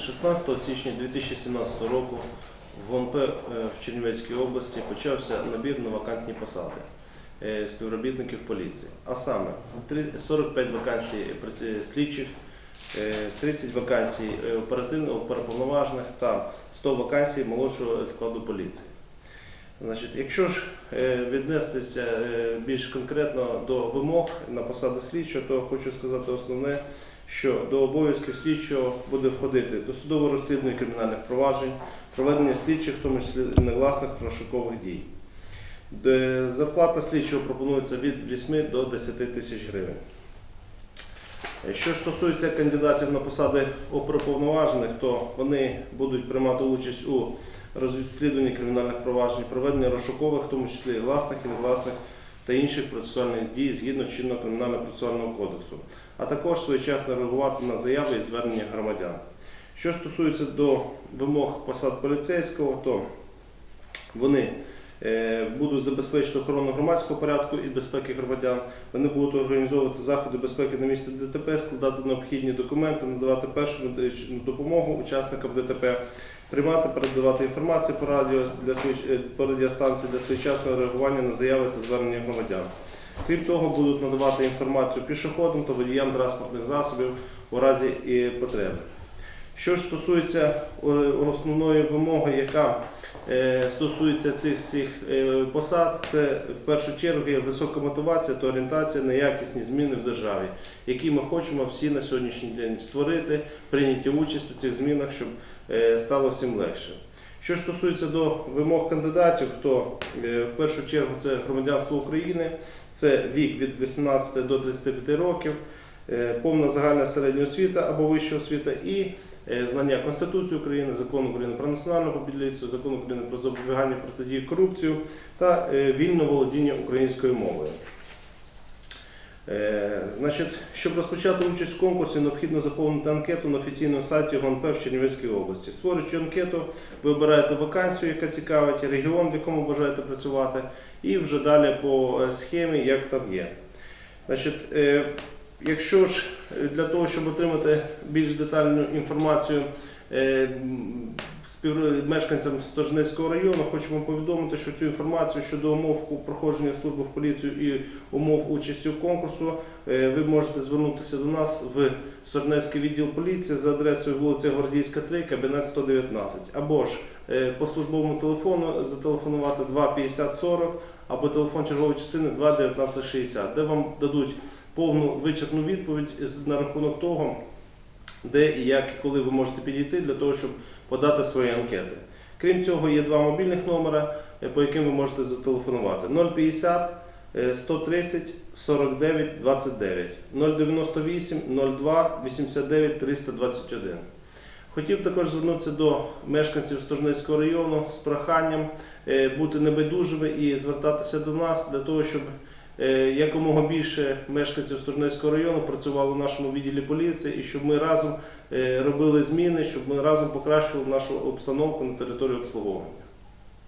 16 січня 2017 року в ГУНП е, в Чернівецькій області почався набір на вакантні посади е, співробітників поліції. А саме 45 вакансій слідчих, е, 30 вакансій е, оперативних оперуповноважених та 100 вакансій молодшого складу поліції. Значить, якщо ж віднестися більш конкретно до вимог на посади слідчого, то хочу сказати основне, що до обов'язків слідчого буде входити досудове розслідування кримінальних проваджень, проведення слідчих, в тому числі негласних розшукових дій. Зарплата слідчого пропонується від 8 до 10 тисяч гривень. Е, Що стосується кандидатів на посади оперуповноважених, то вони будуть приймати участь у розслідуванні кримінальних проваджень, проведення розшукових, в тому числі гласних і негласних та інших процесуальних дій згідно з чинного кримінально-процесуального кодексу, а також своєчасно реагувати на заяви і звернення громадян. Що стосується до вимог посад поліцейського, то вони будуть забезпечити охорону громадського порядку і безпеки громадян. Вони будуть організовувати заходи безпеки на місці ДТП, складати необхідні документи, надавати першу медичну допомогу учасникам ДТП, приймати, передавати інформацію по радіо для е, по радіостанції для своєчасного реагування на заяви та звернення громадян. Крім того, будуть надавати інформацію пішоходам та водіям транспортних засобів у разі і потреби. Що ж стосується е, основної вимоги, яка е, стосується цих всіх е, посад, це в першу чергу є висока мотивація та орієнтація на якісні зміни в державі, які ми хочемо всі на сьогоднішній день створити, прийняти участь у цих змінах, щоб стало всім легше. Що ж стосується до вимог кандидатів, то в першу чергу це громадянство України, це вік від 18 до 35 років, повна загальна середня освіта або вища освіта і знання Конституції України, Закону України про національну поліцію, Закону України про запобігання протидії корупцію та е, вільне володіння українською мовою. Е, Значить, щоб розпочати участь в конкурсі, необхідно заповнити анкету на офіційному сайті ГОНП в Чернівецькій області. Створюючи анкету, ви обираєте вакансію, яка цікавить, регіон, в якому бажаєте працювати, і вже далі по е, схемі, як там є. Значить, е, якщо ж е, для того, щоб отримати більш детальну інформацію е, мешканцям Сторжнецького району, хочемо повідомити, що цю інформацію щодо умов проходження служби в поліцію і умов участі в конкурсу е, ви можете звернутися до нас в Сторжнецький відділ поліції за адресою вулиця Гвардійська 3, кабінет 119. Або ж по службовому телефону зателефонувати 2 50 40 або телефон чергової частини 2 19 60, де вам дадуть повну вичерпну відповідь на рахунок того, де і як і коли ви можете підійти для того, щоб подати свої анкети. Крім цього, є два мобільних номера, е, по яким ви можете зателефонувати: 050 е, 130 49 29, 098 02 89 321. Хотів також звернутися до мешканців Стожницького району з проханням е, бути небайдужими і звертатися до нас для того, щоб якомога більше мешканців Сторнецького району працювало в нашому відділі поліції і щоб ми разом е, робили зміни, щоб ми разом покращували нашу обстановку на території обслуговування.